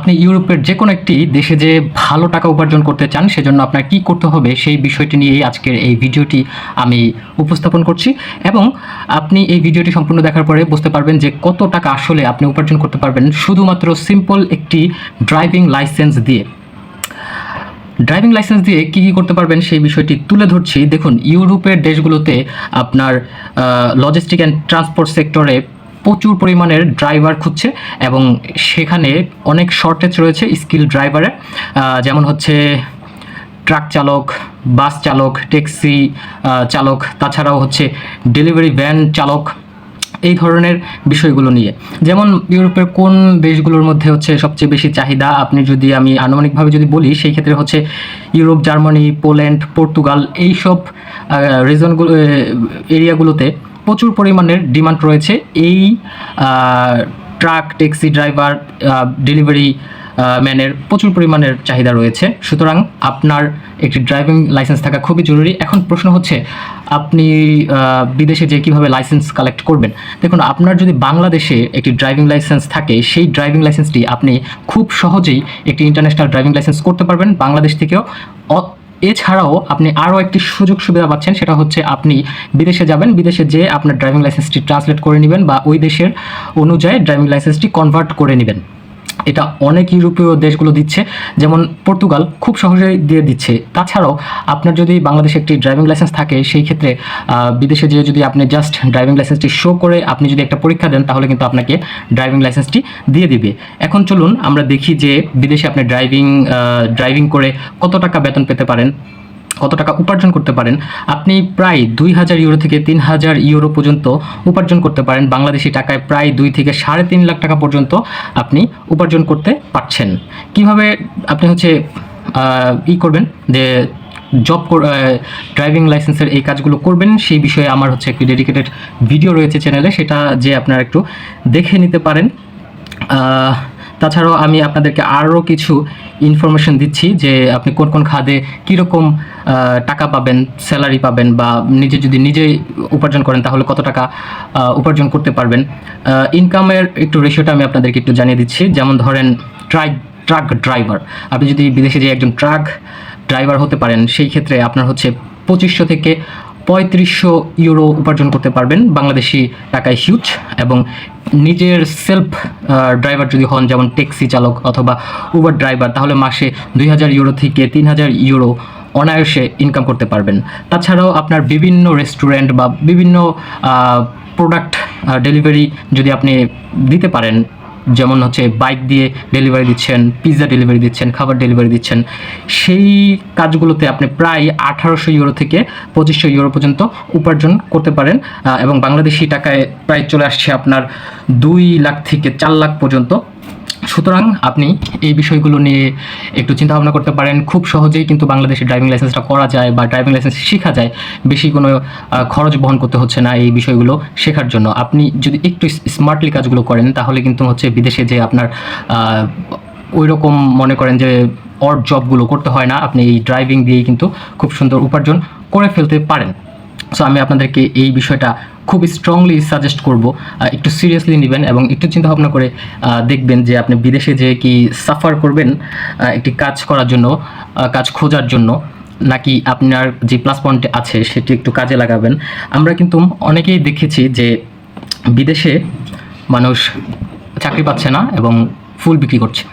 আপনি ইউরোপের যে কোনো একটি দেশে যে ভালো টাকা উপার্জন করতে চান, সেজন্য আপনার কি করতে হবে সেই বিষয়টি নিয়েই আজকের এই ভিডিওটি আমি উপস্থাপন করছি। এবং আপনি এই ভিডিওটি সম্পূর্ণ দেখার পরে বুঝতে পারবেন যে কত টাকা আসলে আপনি উপার্জন করতে পারবেন শুধুমাত্র সিম্পল একটি ড্রাইভিং লাইসেন্স দিয়ে। ড্রাইভিং লাইসেন্স দিয়ে কী কী করতে পারবেন সেই বিষয়টি তুলে ধরছি। দেখুন, ইউরোপের দেশগুলোতে আপনার লজিস্টিক অ্যান্ড ট্রান্সপোর্ট সেক্টরে প্রচুর পরিমাণের ড্রাইভার খুঁজছে এবং সেখানে অনেক শর্টেজ রয়েছে স্কিল ড্রাইভারের যেমন হচ্ছে ট্রাক চালক বাস চালক ট্যাক্সি চালক, তাছাড়াও হচ্ছে ডেলিভারি ভ্যান চালক, এই ধরনের বিষয়গুলো নিয়ে। যেমন ইউরোপের কোন দেশগুলোর মধ্যে হচ্ছে সবচেয়ে বেশি চাহিদা? আপনি যদি আমি আনুমানিকভাবে যদি বলি, সেই ক্ষেত্রে হচ্ছে ইউরোপ, জার্মানি, পোল্যান্ড, পর্তুগাল, এইসব রিজনগুলো এরিয়াগুলোতে প্রচুর পরিমাণের ডিমান্ড রয়েছে। এই ট্রাক, ট্যাক্সি ড্রাইভার ডেলিভারি ম্যানের প্রচুর পরিমাণের চাহিদা রয়েছে। সুতরাং আপনার একটি ড্রাইভিং লাইসেন্স থাকা খুবই জরুরি। এখন প্রশ্ন হচ্ছে, আপনি বিদেশে যে কীভাবে লাইসেন্স কালেক্ট করবেন? দেখুন, আপনার যদি বাংলাদেশে একটি ড্রাইভিং লাইসেন্স থাকে, সেই ড্রাইভিং লাইসেন্সটি আপনি খুব সহজেই একটি ইন্টারন্যাশনাল ড্রাইভিং লাইসেন্স করতে পারবেন। বাংলাদেশ থেকেও এছাড়াও আপনি আরও একটি সুযোগ সুবিধা পাচ্ছেন, সেটা হচ্ছে আপনি বিদেশে যাবেন, বিদেশে যেয়ে আপনার ড্রাইভিং লাইসেন্সটি ট্রান্সলেট করে নেবেন বা ওই দেশের অনুযায়ী ড্রাইভিং লাইসেন্সটি কনভার্ট করে নেবেন। এটা অনেক ইউরোপীয় দেশগুলো দিচ্ছে, যেমন পর্তুগাল খুব সহজেই দিয়ে দিচ্ছে তাছাড়াও আপনার যদি বাংলাদেশে একটি ড্রাইভিং লাইসেন্স থাকে, সেই ক্ষেত্রে বিদেশে যেয়ে যদি আপনি জাস্ট ড্রাইভিং লাইসেন্সটি শো করে আপনি যদি একটা পরীক্ষা দেন, তাহলে কিন্তু আপনাকে ড্রাইভিং লাইসেন্সটি দিয়ে দিবে। এখন চলুন আমরা দেখি যে বিদেশে আপনি ড্রাইভিং ড্রাইভিং করে কত টাকা বেতন পেতে পারেন, কত টাকা উপার্জন করতে পারেন। আপনি প্রায় দুই হাজার ইউরো থেকে তিন হাজার ইউরো পর্যন্ত উপার্জন করতে পারেন। বাংলাদেশি টাকায় প্রায় দুই থেকে সাড়ে তিন লাখ টাকা পর্যন্ত আপনি উপার্জন করতে পারছেন। কীভাবে আপনি হচ্ছে ই করবেন যে জব ড্রাইভিং লাইসেন্সের এই কাজগুলো করবেন, সেই বিষয়ে আমার হচ্ছে একটি ডেডিকেটেড ভিডিও রয়েছে চ্যানেলে সেটা যে আপনারা একটু দেখে নিতে পারেন। তাছাড়াও আমি আপনাদেরকে আরও কিছু ইনফরমেশন দিচ্ছি যে আপনি কোন কোন খাদে কীরকম টাকা পাবেন স্যালারি পাবেন বা নিজে যদি নিজেই উপার্জন করেন তাহলে কত টাকা উপার্জন করতে পারবেন। ইনকামের একটু রেশিওটা আমি আপনাদেরকে একটু জানিয়ে দিচ্ছি। যেমন ধরেন ট্রাক ট্রাক ড্রাইভার। আপনি যদি বিদেশে যে একজন ট্রাক ড্রাইভার হতে পারেন, সেই ক্ষেত্রে আপনার হচ্ছে পঁচিশশো থেকে পঁয়ত্রিশশো ইউরো উপার্জন করতে পারবেন বাংলাদেশি টাকায় হিউজ এবং নিজের সেলফ ড্রাইভার যদি হন, যেমন ট্যাক্সি চালক অথবা উবার ড্রাইভার তাহলে মাসে দুই হাজার ইউরো থেকে তিন হাজার ইউরো অনায়াসে ইনকাম করতে পারবেন। তাছাড়াও আপনার বিভিন্ন রেস্টুরেন্ট বা বিভিন্ন প্রোডাক্ট ডেলিভারি যদি আপনি দিতে পারেন যেমন হচ্ছে বাইক দিয়ে ডেলিভারি দিচ্ছেন পিৎজা ডেলিভারি দিচ্ছেন, খাবার ডেলিভারি দিচ্ছেন, সেই কাজগুলোতে আপনি প্রায় আঠারোশো ইউরো থেকে পঁচিশশো ইউরো পর্যন্ত উপার্জন করতে পারেন এবং বাংলাদেশি টাকায় প্রায় চলে আসছে আপনার দুই লাখ থেকে চার লাখ পর্যন্ত সুতরাং আপনি এই বিষয়গুলো নিয়ে একটু চিন্তা ভাবনা করতে পারেন। খুব সহজেই কিন্তু বাংলাদেশে ড্রাইভিং লাইসেন্সটা করা যায় বা ড্রাইভিং লাইসেন্স শেখা যায়। বেশি কোনো খরচ বহন করতে হচ্ছে না এই বিষয়গুলো শেখার জন্য। আপনি যদি একটু স্মার্টলি কাজগুলো করেন, তাহলে কিন্তু হচ্ছে বিদেশে যে আপনার ওই রকম মনে করেন যে অর জবগুলো করতে হয় না। আপনি এই ড্রাইভিং দিয়েই কিন্তু খুব সুন্দর উপার্জন করে ফেলতে পারেন। সো আমি আপনাদেরকে এই বিষয়টা খুব স্ট্রংলি সাজেস্ট করব। একটু সিরিয়াসলি নেবেন এবং একটু চিন্তা ভাবনা করে দেখবেন যে আপনি বিদেশে যে কি সাফার করবেন একটি কাজ করার জন্য কাজ খোঁজার জন্য, নাকি আপনার যে প্লাস পয়েন্ট আছে সেটি একটু কাজে লাগাবেন। আমরা কিন্তু অনেকেই দেখেছি যে বিদেশে মানুষ চাকরি পাচ্ছে না এবং ফুল বিক্রি করছে।